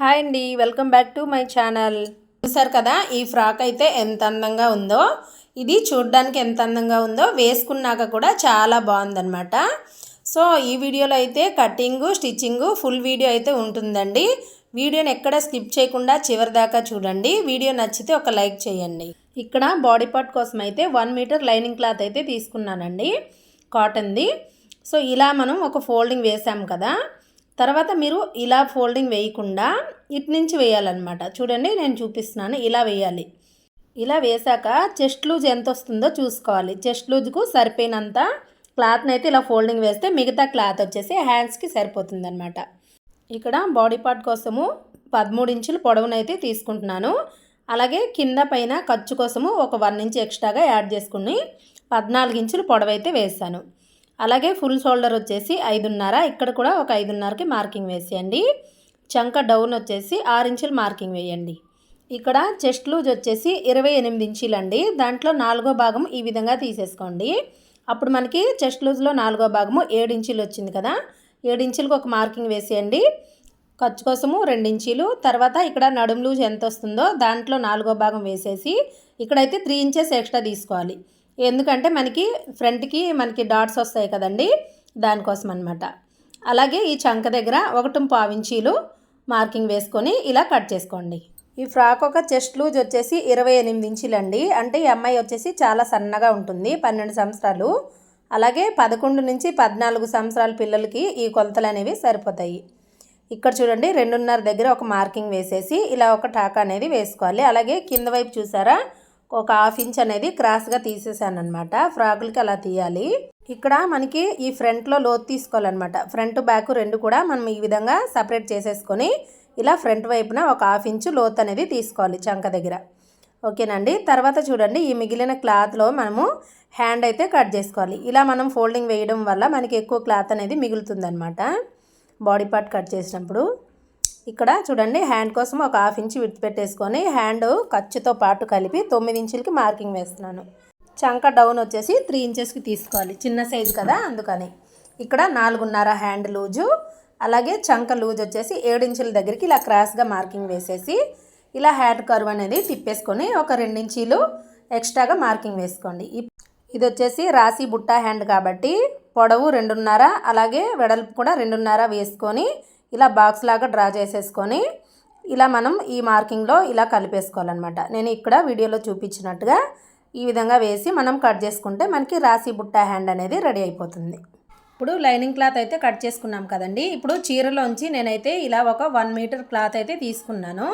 Hi అండి welcome back to my channel. చూసారు కదా ఈ ఫ్రాక్ అయితే ఎంత అందంగా ఉందో? ఇది చూడడానికి ఎంత అందంగా ఉందో వేసుకున్నాక కూడా చాలా బాగుందన్నమాట. సో ఈ వీడియోలో అయితే కటింగు స్టిచ్చింగు ఫుల్ వీడియో అయితే ఉంటుందండి. వీడియోని ఎక్కడ స్కిప్ చేయకుండా చివరి దాకా చూడండి. వీడియో నచ్చితే ఒక లైక్ చేయండి. ఇక్కడ బాడీ పార్ట్ కోసం అయితే వన్ మీటర్ లైనింగ్ క్లాత్ అయితే తీసుకున్నానండి కాటన్ది. సో ఇలా మనం ఒక ఫోల్డింగ్ వేసాం కదా. తర్వాత మీరు ఇలా ఫోల్డింగ్ వేయకుండా ఇటు నుంచి వేయాలన్నమాట. చూడండి నేను చూపిస్తున్నాను. ఇలా వేయాలి. ఇలా వేసాక చెస్ట్ లూజ్ ఎంత వస్తుందో చూసుకోవాలి. చెస్ట్ లూజ్కు సరిపోయినంత క్లాత్ని అయితే ఇలా ఫోల్డింగ్ వేస్తే మిగతా క్లాత్ వచ్చేసి హ్యాండ్స్కి సరిపోతుంది అనమాట ఇక్కడ బాడీ పార్ట్ కోసము పదమూడు ఇంచులు పొడవునైతే తీసుకుంటున్నాను. అలాగే కింద పైన ఖర్చు కోసము ఒక వన్ ఇంచ్ ఎక్స్ట్రాగా యాడ్ చేసుకుని పద్నాలుగు ఇంచులు పొడవైతే వేసాను అలాగే ఫుల్ షోల్డర్ వచ్చేసి ఐదున్నర. ఇక్కడ కూడా ఒక ఐదున్నరకి మార్కింగ్ వేసేయండి. చంక డౌన్ వచ్చేసి ఆరు ఇంచులు మార్కింగ్ వేయండి. ఇక్కడ చెస్ట్ లూజ్ వచ్చేసి ఇరవై ఎనిమిది ఇంచీలండి. దాంట్లో నాలుగో భాగం ఈ విధంగా తీసేసుకోండి. అప్పుడు మనకి చెస్ట్ లూజ్లో నాలుగో భాగము ఏడు ఇంచులు వచ్చింది కదా. ఏడు ఇంచులకు ఒక మార్కింగ్ వేసేయండి. ఖర్చు కోసము రెండు ఇంచీలు. తర్వాత ఇక్కడ నడుము లూజ్ ఎంత వస్తుందో దాంట్లో నాలుగో భాగం వేసేసి ఇక్కడైతే త్రీ ఇంచెస్ ఎక్స్ట్రా తీసుకోవాలి. ఎందుకంటే మనకి ఫ్రంట్కి మనకి డాట్స్ వస్తాయి కదండి దానికోసం అనమాట అలాగే ఈ చంక దగ్గర ఒకటి పావించీలు మార్కింగ్ వేసుకొని ఇలా కట్ చేసుకోండి. ఈ ఫ్రాక్ ఒక చెస్ట్ లూజ్ వచ్చేసి ఇరవై ఎనిమిది ఇంచులండి. అంటే ఈ అమ్మాయి వచ్చేసి చాలా సన్నగా ఉంటుంది పన్నెండు సంవత్సరాలు. అలాగే పదకొండు నుంచి పద్నాలుగు సంవత్సరాల పిల్లలకి ఈ కొలతలు అనేవి సరిపోతాయి. ఇక్కడ చూడండి రెండున్నర దగ్గర ఒక మార్కింగ్ వేసేసి ఇలా ఒక టాకా అనేది వేసుకోవాలి. అలాగే కింద వైపు చూసారా ఒక హాఫ్ ఇంచ్ అనేది క్రాస్గా తీసేసాను అనమాట ఫ్రాకులకి అలా తీయాలి. ఇక్కడ మనకి ఈ ఫ్రంట్లో లోతు తీసుకోవాలన్నమాట. ఫ్రంట్ బ్యాక్ రెండు కూడా మనం ఈ విధంగా సపరేట్ చేసేసుకొని ఇలా ఫ్రంట్ వైపున ఒక హాఫ్ ఇంచు లోతు అనేది తీసుకోవాలి చంక దగ్గర. ఓకేనండి? తర్వాత చూడండి ఈ మిగిలిన క్లాత్లో మనము హ్యాండ్ అయితే కట్ చేసుకోవాలి. ఇలా మనం ఫోల్డింగ్ వేయడం వల్ల మనకి ఎక్కువ క్లాత్ అనేది మిగులుతుందనమాట బాడీ పార్ట్ కట్ చేసినప్పుడు. ఇక్కడ చూడండి హ్యాండ్ కోసం ఒక హాఫ్ ఇంచ్ విడిచి పెట్టేసుకొని హ్యాండ్ ఖర్చుతో పాటు కలిపి తొమ్మిది ఇంచులకి మార్కింగ్ వేస్తున్నాను. చంక డౌన్ వచ్చేసి త్రీ ఇంచెస్కి తీసుకోవాలి చిన్న సైజు కదా అందుకని. ఇక్కడ నాలుగున్నర హ్యాండ్ లూజు అలాగే చంక లూజ్ వచ్చేసి ఏడించుల దగ్గరికి ఇలా క్రాస్గా మార్కింగ్ వేసేసి ఇలా హ్యాండ్ కర్వ్ అనేది తిప్పేసుకొని ఒక రెండు ఇంచీలు ఎక్స్ట్రాగా మార్కింగ్ వేసుకోండి. ఇది వచ్చేసి రాసి బుట్ట హ్యాండ్ కాబట్టి పొడవు రెండున్నర అలాగే వెడల్పు కూడా రెండున్నర వేసుకొని ఇలా బాక్స్ లాగా డ్రా చేసేసుకొని ఇలా మనం ఈ మార్కింగ్లో ఇలా కలిపేసుకోవాలన్నమాట. నేను ఇక్కడ వీడియోలో చూపించినట్టుగా ఈ విధంగా వేసి మనం కట్ చేసుకుంటే మనకి రాసి బుట్ట హ్యాండ్ అనేది రెడీ అయిపోతుంది. ఇప్పుడు లైనింగ్ క్లాత్ అయితే కట్ చేసుకున్నాం కదండి. ఇప్పుడు చీరలోంచి నేనైతే ఇలా ఒక వన్ మీటర్ క్లాత్ అయితే తీసుకున్నాను.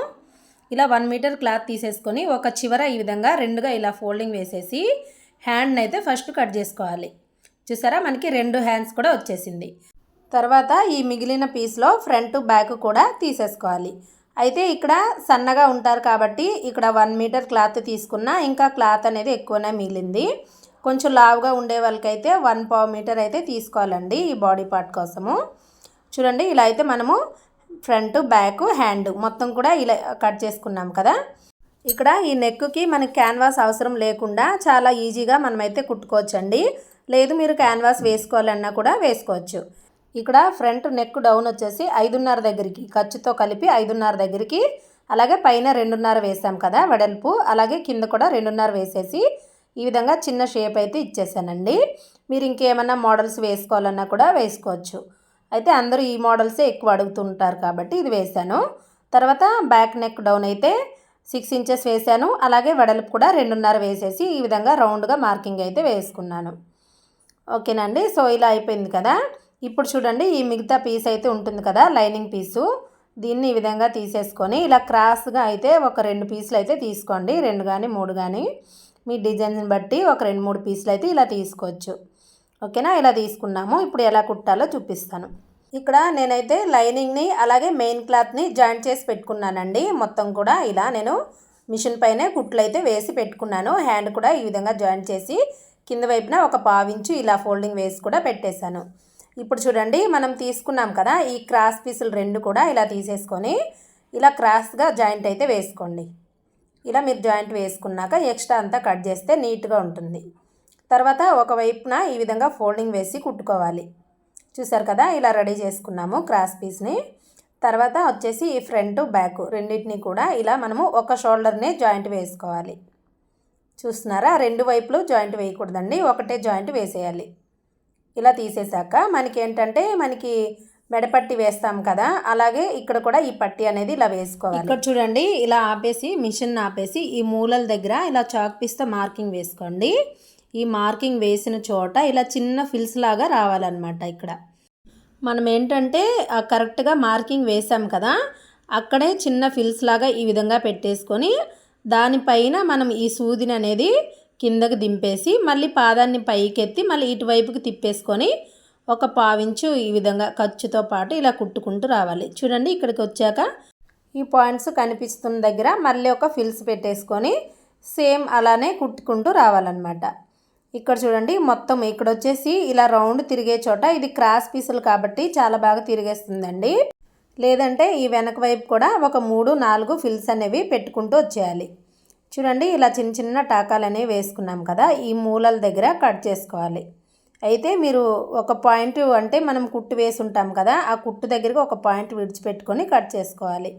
ఇలా వన్ మీటర్ క్లాత్ తీసేసుకొని ఒక చివర ఈ విధంగా రెండుగా ఇలా ఫోల్డింగ్ వేసేసి హ్యాండ్ని అయితే ఫస్ట్ కట్ చేసుకోవాలి. చూసారా? మనకి రెండు హ్యాండ్స్ కూడా వచ్చేసింది. తర్వాత ఈ మిగిలిన పీస్లో ఫ్రంట్ బ్యాక్ కూడా తీసేసుకోవాలి. అయితే ఇక్కడ సన్నగా ఉంటారు కాబట్టి ఇక్కడ వన్ మీటర్ క్లాత్ తీసుకున్నా ఇంకా క్లాత్ అనేది ఎక్కువనే మిగిలింది. కొంచెం లావుగా ఉండే వాళ్ళకైతే వన్ పావు మీటర్ అయితే తీసుకోవాలండి ఈ బాడీ పార్ట్ కోసము. చూడండి ఇలా అయితే మనము ఫ్రంట్ బ్యాక్ హ్యాండ్ మొత్తం కూడా ఇలా కట్ చేసుకున్నాం కదా. ఇక్కడ ఈ నెక్కి మనకి క్యాన్వాస్ అవసరం లేకుండా చాలా ఈజీగా మనమైతే కుట్టుకోవచ్చండి. లేదు మీరు క్యాన్వాస్ వేసుకోవాలన్నా కూడా వేసుకోవచ్చు. ఇక్కడ ఫ్రంట్ నెక్ డౌన్ వచ్చేసి ఐదున్నర దగ్గరికి ఖర్చుతో కలిపి ఐదున్నర దగ్గరికి అలాగే పైన రెండున్నర వేసాం కదా వెడల్పు అలాగే కింద కూడా రెండున్నర వేసేసి ఈ విధంగా చిన్న షేప్ అయితే ఇచ్చేసానండి. మీరు ఇంకేమైనా మోడల్స్ వేసుకోవాలన్నా కూడా వేసుకోవచ్చు. అయితే అందరూ ఈ మోడల్సే ఎక్కువ అడుగుతుంటారు కాబట్టి ఇది వేసాను తర్వాత బ్యాక్ నెక్ డౌన్ అయితే సిక్స్ ఇంచెస్ వేసాను అలాగే వెడల్పు కూడా రెండున్నర వేసేసి ఈ విధంగా రౌండ్గా మార్కింగ్ అయితే వేసుకున్నాను. ఓకేనండి సో ఇలా అయిపోయింది కదా. ఇప్పుడు చూడండి ఈ మిగతా పీస్ అయితే ఉంటుంది కదా లైనింగ్ పీసు దీన్ని ఈ విధంగా తీసేసుకొని ఇలా క్రాస్గా అయితే ఒక రెండు పీసులు అయితే తీసుకోండి. రెండు కానీ మూడు కానీ మీ డిజైన్స్ని బట్టి ఒక రెండు మూడు పీసులు అయితే ఇలా తీసుకోవచ్చు. ఓకేనా? ఇలా తీసుకున్నాము. ఇప్పుడు ఎలా కుట్టాలో చూపిస్తాను. ఇక్కడ నేనైతే లైనింగ్ని అలాగే మెయిన్ క్లాత్ని జాయింట్ చేసి పెట్టుకున్నానండి. మొత్తం కూడా ఇలా నేను మిషన్ పైనే కుట్లు అయితే వేసి పెట్టుకున్నాను. హ్యాండ్ కూడా ఈ విధంగా జాయింట్ చేసి కింద వైపున ఒక పావించు ఇలా ఫోల్డింగ్ వేసి కూడా పెట్టేశాను. ఇప్పుడు చూడండి మనం తీసుకున్నాం కదా ఈ క్రాస్ పీసులు రెండు కూడా ఇలా తీసేసుకొని ఇలా క్రాస్గా జాయింట్ అయితే వేసుకోండి. ఇలా మీరు జాయింట్ వేసుకున్నాక ఎక్స్ట్రా అంతా కట్ చేస్తే నీట్గా ఉంటుంది. తర్వాత ఒకవైపున ఈ విధంగా ఫోల్డింగ్ వేసి కుట్టుకోవాలి. చూసారు కదా ఇలా రెడీ చేసుకున్నాము క్రాస్ పీస్ని. తర్వాత వచ్చేసి ఈ ఫ్రంట్ బ్యాక్ రెండింటిని కూడా ఇలా మనము ఒక షోల్డర్నే జాయింట్ వేసుకోవాలి. చూస్తున్నారా రెండు వైపులు జాయింట్ వేయకూడదండి ఒకటే జాయింట్ వేసేయాలి. ఇలా తీసేశాక మనకి ఏంటంటే మనకి మెడపట్టి వేస్తాం కదా అలాగే ఇక్కడ కూడా ఈ పట్టి అనేది ఇలా వేసుకోవాలి. ఇక్కడ చూడండి ఇలా ఆపేసి మిషన్ ఆపేసి ఈ మూలల దగ్గర ఇలా చాక్ పీస్తో మార్కింగ్ వేసుకోండి. ఈ మార్కింగ్ వేసిన చోట ఇలా చిన్న ఫిల్స్ లాగా రావాలన్నమాట ఇక్కడ. మనం ఏంటంటే కరెక్ట్గా మార్కింగ్ వేసాం కదా అక్కడే చిన్న ఫిల్స్ లాగా ఈ విధంగా పెట్టేసుకొని దానిపైన మనం ఈ సూదిని అనేది కిందకి దింపేసి మళ్ళీ పాదాన్ని పైకెత్తి మళ్ళీ ఇటువైపుకి తిప్పేసుకొని ఒక పావించు ఈ విధంగా ఖర్చుతో పాటు ఇలా కుట్టుకుంటూ రావాలి. చూడండి ఇక్కడికి వచ్చాక ఈ పాయింట్స్ కనిపిస్తున్న దగ్గర మళ్ళీ ఒక ఫిల్స్ పెట్టేసుకొని సేమ్ అలానే కుట్టుకుంటూ రావాలన్నమాట. ఇక్కడ చూడండి మొత్తం ఇక్కడ వచ్చేసి ఇలా రౌండ్ తిరిగే చోట ఇది క్రాస్ పీసులు కాబట్టి చాలా బాగా తిరిగేస్తుందండి. లేదంటే ఈ వెనక వైపు కూడా ఒక మూడు నాలుగు ఫిల్స్ అనేవి పెట్టుకుంటూ వచ్చేయాలి. చూడండి ఇలా చిన్న చిన్న టాకాలు అనేవి వేసుకున్నాం కదా ఈ మూలల దగ్గర కట్ చేసుకోవాలి. అయితే మీరు ఒక పాయింట్ అంటే మనం కుట్టు వేసి ఉంటాం కదా ఆ కుట్టు దగ్గరికి ఒక పాయింట్ విడిచిపెట్టుకొని కట్ చేసుకోవాలి.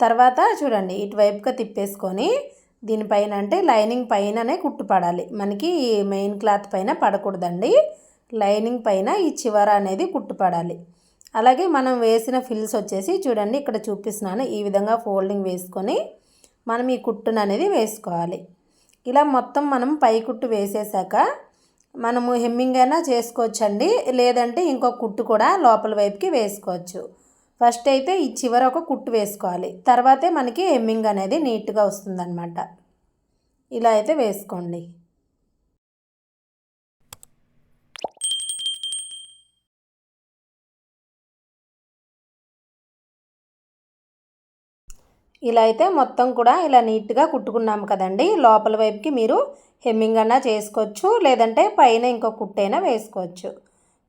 తర్వాత చూడండి ఇటువైపుగా తిప్పేసుకొని దీనిపైన అంటే లైనింగ్ పైననే కుట్టు పడాలి. మనకి మెయిన్ క్లాత్ పైన పడకూడదండి. లైనింగ్ పైన ఈ చివర అనేది కుట్టు పడాలి. అలాగే మనం వేసిన ఫిల్స్ వచ్చేసి చూడండి ఇక్కడ చూపిస్తున్నాను ఈ విధంగా ఫోల్డింగ్ వేసుకొని మనం ఈ కుట్టును అనేది వేసుకోవాలి. ఇలా మొత్తం మనం పై కుట్టు వేసేసాక మనము హెమ్మింగ్ అయినా చేసుకోవచ్చండి. లేదంటే ఇంకో కుట్టు కూడా లోపల వైపుకి వేసుకోవచ్చు. ఫస్ట్ అయితే ఈ చివర ఒక కుట్టు వేసుకోవాలి. తర్వాతే మనకి హెమ్మింగ్ అనేది నీట్గా వస్తుందన్నమాట. ఇలా అయితే వేసుకోండి. ఇలా అయితే మొత్తం కూడా ఇలా నీట్గా కుట్టుకున్నాము కదండి. లోపల వైపుకి మీరు హెమ్మింగ్ అన్నా చేసుకోవచ్చు లేదంటే పైన ఇంకొక కుట్టైనా వేసుకోవచ్చు.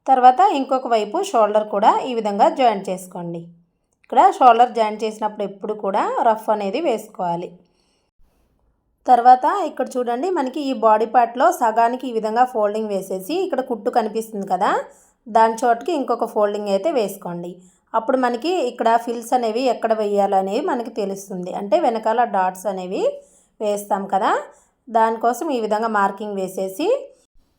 తర్వాత ఇంకొక వైపు షోల్డర్ కూడా ఈ విధంగా జాయింట్ చేసుకోండి. ఇక్కడ షోల్డర్ జాయింట్ చేసినప్పుడు ఎప్పుడు కూడా రఫ్ అనేది వేసుకోవాలి. తర్వాత ఇక్కడ చూడండి మనకి ఈ బాడీ పార్ట్లో సగానికి ఈ విధంగా ఫోల్డింగ్ వేసేసి ఇక్కడ కుట్టు కనిపిస్తుంది కదా దాని చోటుకి ఇంకొక ఫోల్డింగ్ అయితే వేసుకోండి. అప్పుడు మనకి ఇక్కడ ఫిల్స్ అనేవి ఎక్కడ వేయాలనేవి మనకి తెలుస్తుంది. అంటే వెనకాల డాట్స్ అనేవి వేస్తాం కదా. దానికోసం ఈ విధంగా మార్కింగ్ వేసేసి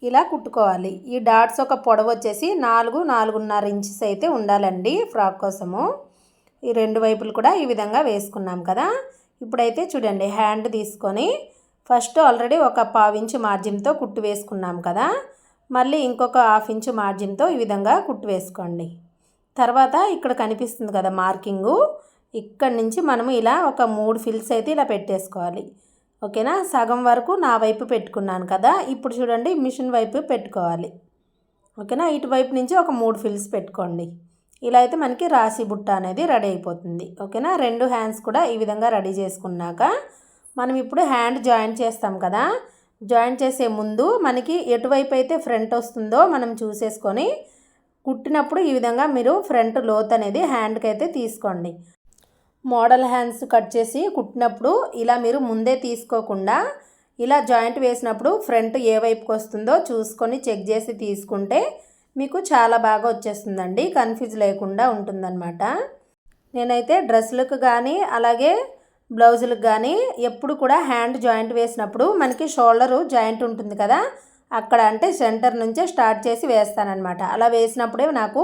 ఇలా కుట్టుకోవాలి. ఈ డాట్స్ ఒక పొడవు వచ్చేసి నాలుగు నాలుగున్నర ఇంచెస్ అయితే ఉండాలండి ఫ్రాక్ కోసము. ఈ రెండు వైపులు కూడా ఈ విధంగా వేసుకున్నాం కదా. ఇప్పుడైతే చూడండి హ్యాండ్ తీసుకొని ఫస్ట్ ఆల్రెడీ ఒక పావించు మార్జిన్తో కుట్టు వేసుకున్నాం కదా. మళ్ళీ ఇంకొక హాఫ్ ఇంచు మార్జిన్తో ఈ విధంగా కుట్టు వేసుకోండి. తర్వాత ఇక్కడ కనిపిస్తుంది కదా మార్కింగు. ఇక్కడ నుంచి మనము ఇలా ఒక మూడు ఫిల్స్ అయితే ఇలా పెట్టేసుకోవాలి. ఓకేనా? సగం వరకు నా వైపు పెట్టుకున్నాను కదా. ఇప్పుడు చూడండి మిషన్ వైపు పెట్టుకోవాలి. ఓకేనా? ఇటువైపు నుంచి ఒక మూడు ఫిల్స్ పెట్టుకోండి. ఇలా అయితే మనకి రాశి బుట్ట అనేది రెడీ అయిపోతుంది. ఓకేనా? రెండు హ్యాండ్స్ కూడా ఈ విధంగా రెడీ చేసుకున్నాక మనం ఇప్పుడు హ్యాండ్ జాయింట్ చేస్తాం కదా. జాయింట్ చేసే ముందు మనకి ఎటువైపు అయితే ఫ్రంట్ వస్తుందో మనం చూసేసుకొని కుట్టినప్పుడు ఈ విధంగా మీరు ఫ్రంట్ లోత్ అనేది హ్యాండ్కి అయితే తీసుకోండి. మోడల్ హ్యాండ్స్ కట్ చేసి కుట్టినప్పుడు ఇలా మీరు ముందే తీసుకోకుండా ఇలా జాయింట్ వేసినప్పుడు ఫ్రంట్ ఏ వైపుకి వస్తుందో చూసుకొని చెక్ చేసి తీసుకుంటే మీకు చాలా బాగా వచ్చేస్తుందండి. కన్ఫ్యూజ్ లేకుండా ఉంటుందన్నమాట. నేనైతే డ్రెస్సులకు కానీ అలాగే బ్లౌజులకు కానీ ఎప్పుడు కూడా హ్యాండ్ జాయింట్ వేసినప్పుడు మనకి షోల్డరు జాయింట్ ఉంటుంది కదా అక్కడ అంటే సెంటర్ నుంచే స్టార్ట్ చేసి వేస్తానన్నమాట. అలా వేసినప్పుడే నాకు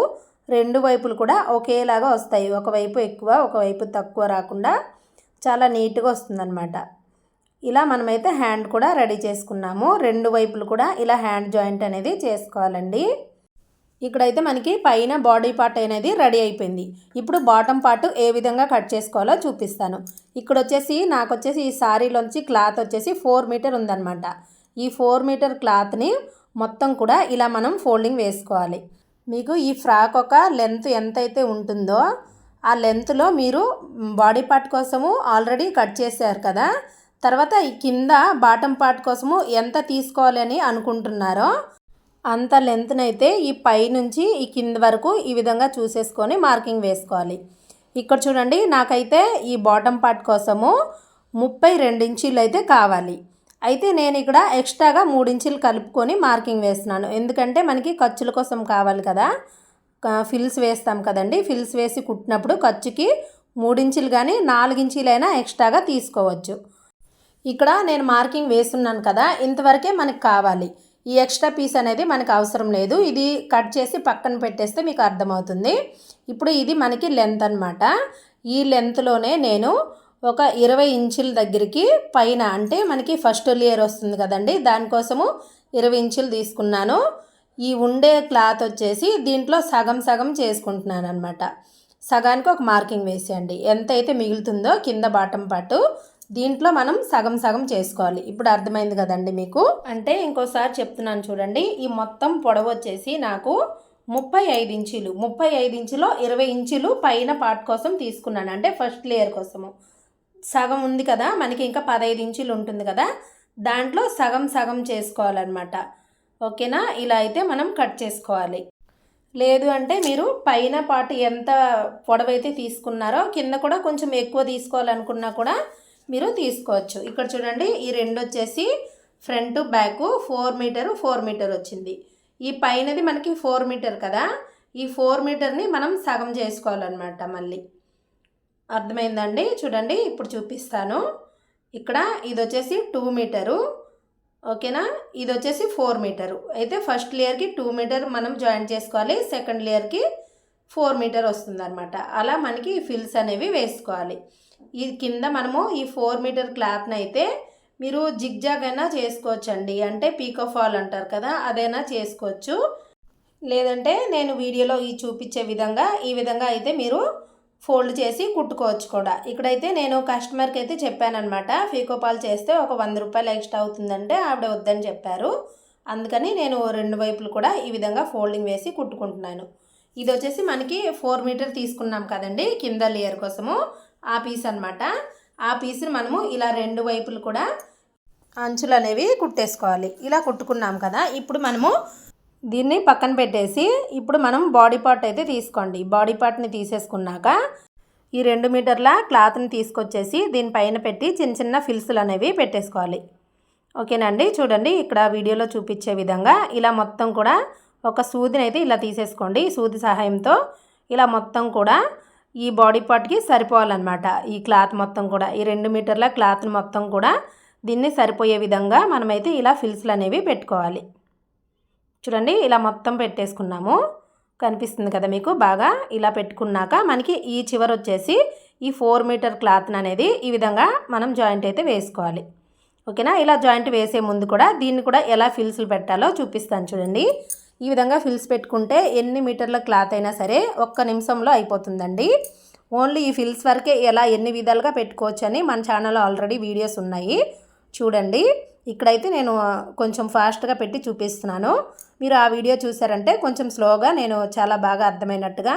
రెండు వైపులు కూడా ఒకేలాగా వస్తాయి. ఒకవైపు ఎక్కువ ఒకవైపు తక్కువ రాకుండా చాలా నీట్గా వస్తుందన్నమాట. ఇలా మనమైతే హ్యాండ్ కూడా రెడీ చేసుకున్నాము. రెండు వైపులు కూడా ఇలా హ్యాండ్ జాయింట్ అనేది చేసుకోవాలండి. ఇక్కడైతే మనకి పైన బాడీ పార్ట్ అనేది రెడీ అయిపోయింది. ఇప్పుడు బాటమ్ పార్ట్ ఏ విధంగా కట్ చేసుకోవాలో చూపిస్తాను. ఇక్కడ వచ్చేసి నాకు వచ్చేసి ఈ సారీలోంచి క్లాత్ వచ్చేసి ఫోర్ మీటర్ ఉందన్నమాట. ఈ ఫోర్ మీటర్ క్లాత్ని మొత్తం కూడా ఇలా మనం ఫోల్డింగ్ వేసుకోవాలి. మీకు ఈ ఫ్రాక్ ఒక లెంత్ ఎంత అయితే ఉంటుందో ఆ లెంత్లో మీరు బాడీ పార్ట్ కోసము ఆల్రెడీ కట్ చేశారు కదా తర్వాత ఈ కింద బాటమ్ పార్ట్ కోసము ఎంత తీసుకోవాలి అని అనుకుంటున్నారో అంత లెంత్నైతే ఈ పై నుంచి ఈ కింద వరకు ఈ విధంగా చూసేసుకొని మార్కింగ్ వేసుకోవాలి. ఇక్కడ చూడండి నాకైతే ఈ బాటమ్ పార్ట్ కోసము ముప్పై రెండు ఇంచీలు అయితే కావాలి. అయితే నేను ఇక్కడ ఎక్స్ట్రాగా మూడు ఇంచులు కలుపుకొని మార్కింగ్ వేస్తున్నాను. ఎందుకంటే మనకి ఖర్చుల కోసం కావాలి కదా. ఫిల్స్ వేస్తాం కదండి. ఫిల్స్ వేసి కుట్టినప్పుడు ఖర్చుకి మూడించులు కానీ నాలుగించీలైనా ఎక్స్ట్రాగా తీసుకోవచ్చు. ఇక్కడ నేను మార్కింగ్ వేస్తున్నాను కదా. ఇంతవరకే మనకు కావాలి. ఈ ఎక్స్ట్రా పీస్ అనేది మనకు అవసరం లేదు. ఇది కట్ చేసి పక్కన పెట్టేస్తే మీకు అర్థమవుతుంది. ఇప్పుడు ఇది మనకి లెంత్ అనమాట ఈ లెంత్లోనే నేను ఒక ఇరవై ఇంచుల దగ్గరికి పైన అంటే మనకి ఫస్ట్ లేయర్ వస్తుంది కదండి దానికోసము ఇరవై ఇంచులు తీసుకున్నాను. ఈ ఉండే క్లాత్ వచ్చేసి దీంట్లో సగం సగం చేసుకుంటున్నాను అనమాట సగానికి ఒక మార్కింగ్ వేసేయండి. ఎంత అయితే మిగులుతుందో కింద బాటం పాటు దీంట్లో మనం సగం సగం చేసుకోవాలి. ఇప్పుడు అర్థమైంది కదండి మీకు? అంటే ఇంకోసారి చెప్తున్నాను చూడండి. ఈ మొత్తం పొడవు వచ్చేసి నాకు ముప్పై ఐదు ఇంచులు ముప్పై ఐదు ఇంచులో ఇరవై ఇంచులు పైన పార్ట్ కోసం తీసుకున్నాను. అంటే ఫస్ట్ లేయర్ కోసము. సగం ఉంది కదా మనకి ఇంకా పదహైదు ఇంచులు ఉంటుంది కదా దాంట్లో సగం సగం చేసుకోవాలన్నమాట. ఓకేనా? ఇలా అయితే మనం కట్ చేసుకోవాలి. లేదు అంటే మీరు పైన పాటు ఎంత పొడవైతే తీసుకున్నారో కింద కూడా కొంచెం ఎక్కువ తీసుకోవాలనుకున్నా కూడా మీరు తీసుకోవచ్చు. ఇక్కడ చూడండి ఈ రెండు వచ్చేసి front back four metre four metre వచ్చింది. ఈ పైనది మనకి ఫోర్ మీటర్ కదా ఈ ఫోర్ మీటర్ని మనం సగం చేసుకోవాలన్నమాట మళ్ళీ. అర్థమైందండి? చూడండి ఇప్పుడు చూపిస్తాను. ఇక్కడ ఇది వచ్చేసి టూ మీటరు. ఓకేనా? ఇది వచ్చేసి ఫోర్ మీటరు. అయితే ఫస్ట్ లేయర్కి టూ మీటర్ మనం జాయిన్ చేసుకోవాలి. సెకండ్ లేయర్కి ఫోర్ మీటర్ వస్తుందన్నమాట. అలా మనకి ఫిల్స్ అనేవి వేసుకోవాలి. ఈ కింద మనము ఈ ఫోర్ మీటర్ క్లాత్ని అయితే మీరు జిగ్జాగ్ అయినా చేసుకోవచ్చండి. అంటే పీకో ఫాల్ అంటారు కదా అదైనా చేసుకోవచ్చు. లేదంటే నేను వీడియోలో ఈ చూపించే విధంగా ఈ విధంగా అయితే మీరు ఫోల్డ్ చేసి కుట్టుకోవచ్చు కూడా. ఇక్కడైతే నేను కస్టమర్కి అయితే చెప్పానమాట ఫీకోపాల్ చేస్తే ఒక వంద రూపాయలు ఎక్స్ట్రా అవుతుందంటే ఆవిడ వద్దని చెప్పారు. అందుకని నేను రెండు వైపులు కూడా ఈ విధంగా ఫోల్డింగ్ వేసి కుట్టుకుంటున్నాను. ఇది వచ్చేసి మనకి ఫోర్ మీటర్ తీసుకున్నాం కదండి కింద లేయర్ కోసము. ఆ పీస్ అనమాట ఆ పీస్ని మనము ఇలా రెండు వైపులు కూడా అంచులు అనేవి కుట్టేసుకోవాలి. ఇలా కుట్టుకున్నాం కదా ఇప్పుడు మనము దీన్ని పక్కన పెట్టేసి ఇప్పుడు మనం బాడీ పార్ట్ అయితే తీసుకోండి. బాడీ పార్ట్ని తీసేసుకున్నాక ఈ రెండు మీటర్ల క్లాత్ని తీసుకొచ్చేసి దీనిపైన పెట్టి చిన్న చిన్న ఫిల్స్లు అనేవి పెట్టేసుకోవాలి. ఓకేనండి చూడండి ఇక్కడ వీడియోలో చూపించే విధంగా ఇలా మొత్తం కూడా ఒక సూదిని అయితే ఇలా తీసేసుకోండి. సూది సహాయంతో ఇలా మొత్తం కూడా ఈ బాడీ పార్ట్కి సరిపోవాలన్నమాట. ఈ క్లాత్ మొత్తం కూడా ఈ రెండు మీటర్ల క్లాత్ మొత్తం కూడా దీన్ని సరిపోయే విధంగా మనమైతే ఇలా ఫిల్స్లు అనేవి పెట్టుకోవాలి. చూడండి ఇలా మొత్తం పెట్టేసుకున్నాము. కనిపిస్తుంది కదా మీకు? బాగా ఇలా పెట్టుకున్నాక మనకి ఈ చివర వచ్చేసి ఈ ఫోర్ మీటర్ క్లాత్ అనేది ఈ విధంగా మనం జాయింట్ అయితే వేసుకోవాలి. ఓకేనా? ఇలా జాయింట్ వేసే ముందు కూడా దీన్ని కూడా ఎలా ఫిల్స్లు పెట్టాలో చూపిస్తాను చూడండి. ఈ విధంగా ఫిల్స్ పెట్టుకుంటే ఎన్ని మీటర్ల క్లాత్ అయినా సరే ఒక్క నిమిషంలో అయిపోతుందండి. ఓన్లీ ఈ ఫిల్స్ వరకే ఎలా ఎన్ని విధాలుగా పెట్టుకోవచ్చు అని మన ఛానల్లో ఆల్రెడీ వీడియోస్ ఉన్నాయి. చూడండి. ఇక్కడైతే నేను కొంచెం ఫాస్ట్గా పెట్టి చూపిస్తున్నాను. మీరు ఆ వీడియో చూసారంటే కొంచెం స్లోగా నేను చాలా బాగా అర్థమైనట్టుగా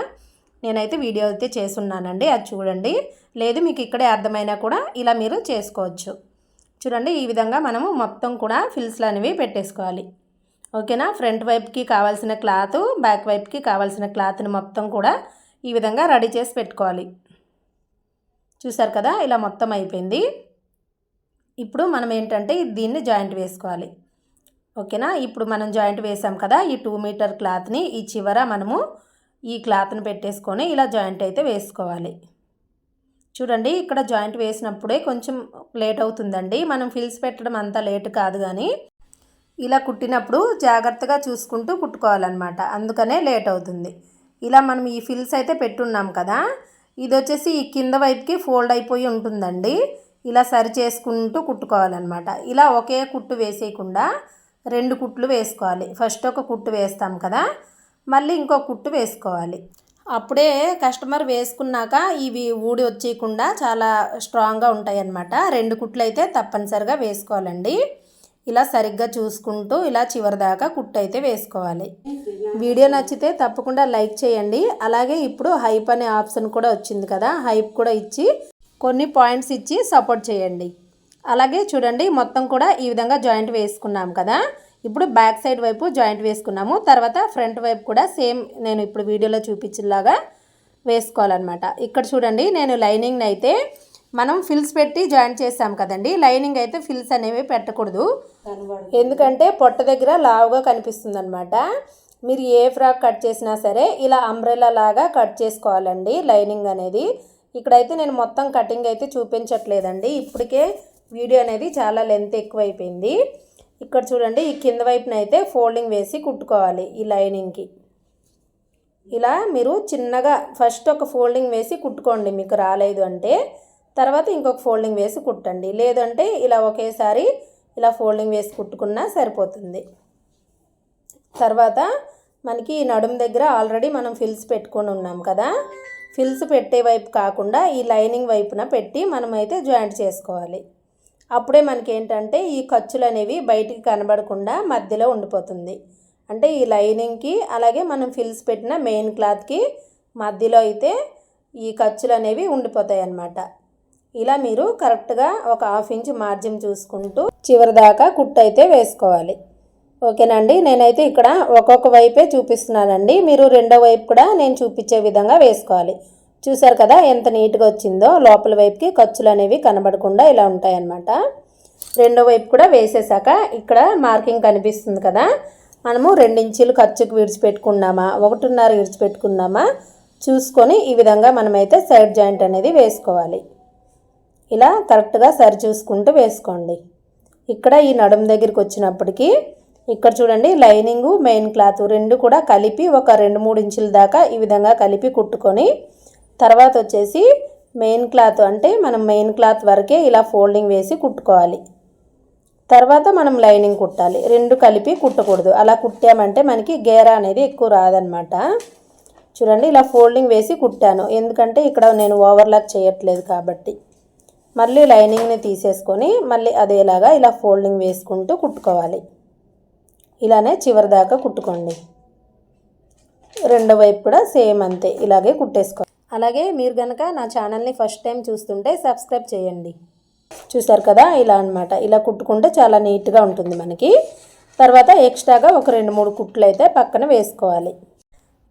నేనైతే వీడియో అయితే చేసున్నానండి అది చూడండి. లేదు మీకు ఇక్కడే అర్థమైనా కూడా ఇలా మీరు చేసుకోవచ్చు. చూడండి ఈ విధంగా మనము మొత్తం కూడా ఫిల్స్లు అనేవి పెట్టేసుకోవాలి. ఓకేనా? ఫ్రంట్ వైపుకి కావాల్సిన క్లాత్ బ్యాక్ వైపుకి కావాల్సిన క్లాత్ని మొత్తం కూడా ఈ విధంగా రెడీ చేసి పెట్టుకోవాలి. చూసారు కదా? ఇలా మొత్తం అయిపోయింది. ఇప్పుడు మనం ఏంటంటే దీన్ని జాయింట్ వేసుకోవాలి. ఓకేనా? ఇప్పుడు మనం జాయింట్ వేసాం కదా ఈ టూ మీటర్ క్లాత్ని ఈ చివర మనము ఈ క్లాత్ని పెట్టేసుకొని ఇలా జాయింట్ అయితే వేసుకోవాలి. చూడండి ఇక్కడ జాయింట్ వేసినప్పుడే కొంచెం లేట్ అవుతుందండి. మనం ఫిల్స్ పెట్టడం అంత లేట్ కాదు కానీ ఇలా కుట్టినప్పుడు జాగ్రత్తగా చూసుకుంటూ కుట్టుకోవాలన్నమాట. అందుకనే లేట్ అవుతుంది. ఇలా మనం ఈ ఫిల్స్ అయితే పెట్టున్నాం కదా ఇది వచ్చేసి ఈ కింద వైపుకి ఫోల్డ్ అయిపోయి ఉంటుందండి. ఇలా సరి చేసుకుంటూ కుట్టుకోవాలన్నమాట. ఇలా ఒకే కుట్టు వేసేయకుండా రెండు కుట్లు వేసుకోవాలి. ఫస్ట్ ఒక కుట్టు వేస్తాం కదా మళ్ళీ ఇంకో కుట్టు వేసుకోవాలి. అప్పుడే కస్టమర్ వేసుకున్నాక ఇవి ఊడి వచ్చేయకుండా చాలా స్ట్రాంగ్గా ఉంటాయి అన్నమాట రెండు కుట్లు అయితే తప్పనిసరిగా వేసుకోవాలండి. ఇలా సరిగ్గా చూసుకుంటూ ఇలా చివరి దాకా కుట్టు అయితే వేసుకోవాలి. వీడియో నచ్చితే తప్పకుండా లైక్ చేయండి. అలాగే ఇప్పుడు హైప్ అనే ఆప్షన్ కూడా వచ్చింది కదా హైప్ కూడా ఇచ్చి కొన్ని పాయింట్స్ ఇచ్చి సపోర్ట్ చేయండి. అలాగే చూడండి మొత్తం కూడా ఈ విధంగా జాయింట్ వేసుకున్నాం కదా. ఇప్పుడు బ్యాక్ సైడ్ వైపు జాయింట్ వేసుకున్నాము. తర్వాత ఫ్రంట్ వైపు కూడా సేమ్ నేను ఇప్పుడు వీడియోలో చూపించేలాగా వేసుకోవాలన్నమాట. ఇక్కడ చూడండి నేను లైనింగ్ని అయితే మనం ఫిల్స్ పెట్టి జాయింట్ చేసాం కదండి. లైనింగ్ అయితే ఫిల్స్ అనేవి పెట్టకూడదు. ఎందుకంటే పొట్ట దగ్గర లావుగా కనిపిస్తుంది అనమాట మీరు ఏ ఫ్రాక్ కట్ చేసినా సరే ఇలా అంబ్రెలా లాగా కట్ చేసుకోవాలండి లైనింగ్ అనేది. ఇక్కడైతే నేను మొత్తం కటింగ్ అయితే చూపించట్లేదండి. ఇప్పటికే వీడియో అనేది చాలా లెంత్ ఎక్కువైపోయింది. ఇక్కడ చూడండి ఈ కింద వైపున అయితే ఫోల్డింగ్ వేసి కుట్టుకోవాలి ఈ లైనింగ్కి ఇలా మీరు చిన్నగా ఫస్ట్ ఒక ఫోల్డింగ్ వేసి కుట్టుకోండి మీకు రాలేదు అంటే. తర్వాత ఇంకొక ఫోల్డింగ్ వేసి కుట్టండి. లేదంటే ఇలా ఒకేసారి ఇలా ఫోల్డింగ్ వేసి కుట్టుకున్నా సరిపోతుంది. తర్వాత మనకి ఈ నడుము దగ్గర ఆల్రెడీ మనం ఫిల్స్ పెట్టుకొని ఉన్నాం కదా. ఫిల్స్ పెట్టే వైపు కాకుండా ఈ లైనింగ్ వైపున పెట్టి మనమైతే జాయింట్ చేసుకోవాలి. అప్పుడే మనకి ఏంటంటే ఈ ఖర్చులు అనేవి బయటికి కనబడకుండా మధ్యలో ఉండిపోతుంది. అంటే ఈ లైనింగ్కి అలాగే మనం ఫిల్స్ పెట్టిన మెయిన్ క్లాత్కి మధ్యలో అయితే ఈ ఖర్చులు అనేవి ఉండిపోతాయి అన్నమాట ఇలా మీరు కరెక్ట్గా ఒక హాఫ్ ఇంచ్ మార్జిన్ చూసుకుంటూ చివరి దాకా కుట్టు అయితే వేసుకోవాలి. ఓకేనండి నేనైతే ఇక్కడ ఒక్కొక్క వైపే చూపిస్తున్నానండి. మీరు రెండో వైపు కూడా నేను చూపించే విధంగా వేసుకోవాలి. చూసారు కదా ఎంత నీట్గా వచ్చిందో? లోపల వైపుకి ఖర్చులు అనేవి కనబడకుండా ఇలా ఉంటాయన్నమాట. రెండో వైపు కూడా వేసేసాక ఇక్కడ మార్కింగ్ కనిపిస్తుంది కదా? మనము రెండించీలు ఖర్చుకు విడిచిపెట్టుకున్నామా? ఒకటిన్నర విడిచిపెట్టుకున్నామా? చూసుకొని ఈ విధంగా మనమైతే సైడ్ జాయింట్ అనేది వేసుకోవాలి. ఇలా కరెక్ట్గా సరి చూసుకుంటూ వేసుకోండి. ఇక్కడ ఈ నడుము దగ్గరికి వచ్చినప్పటికీ ఇక్కడ చూడండి లైనింగు మెయిన్ క్లాత్ రెండు కూడా కలిపి ఒక రెండు మూడు ఇంచుల దాకా ఈ విధంగా కలిపి కుట్టుకొని తర్వాత వచ్చేసి మెయిన్ క్లాత్ అంటే మనం మెయిన్ క్లాత్ వరకే ఇలా ఫోల్డింగ్ వేసి కుట్టుకోవాలి. తర్వాత మనం లైనింగ్ కుట్టాలి. రెండు కలిపి కుట్టకూడదు. అలా కుట్టామంటే మనకి గేరా అనేది ఎక్కువ రాదనమాట చూడండి ఇలా ఫోల్డింగ్ వేసి కుట్టాను. ఎందుకంటే ఇక్కడ నేను ఓవర్లాక్ చేయట్లేదు కాబట్టి. మళ్ళీ లైనింగ్ని తీసేసుకొని మళ్ళీ అదేలాగా ఇలా ఫోల్డింగ్ వేసుకుంటూ కుట్టుకోవాలి. ఇలానే చివరి దాకా కుట్టుకోండి. రెండో వైపు కూడా సేమ్ అంతే ఇలాగే కుట్టేసుకో. అలాగే మీరు కనుక నా ఛానల్ని ఫస్ట్ టైం చూస్తుంటే సబ్స్క్రైబ్ చేయండి. చూసారు కదా ఇలా అనమాట ఇలా కుట్టుకుంటే చాలా నీట్గా ఉంటుంది మనకి. తర్వాత ఎక్స్ట్రాగా ఒక రెండు మూడు కుట్లు అయితే పక్కన వేసుకోవాలి.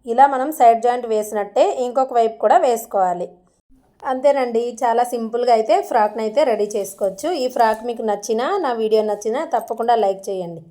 ఇలా మనం సైడ్ జాయింట్ వేసినట్టే ఇంకొక వైపు కూడా వేసుకోవాలి. అంతేనండి చాలా సింపుల్గా అయితే ఫ్రాక్ని అయితే రెడీ చేసుకోవచ్చు. ఈ ఫ్రాక్ మీకు నచ్చినా నా వీడియో నచ్చినా తప్పకుండా లైక్ చేయండి.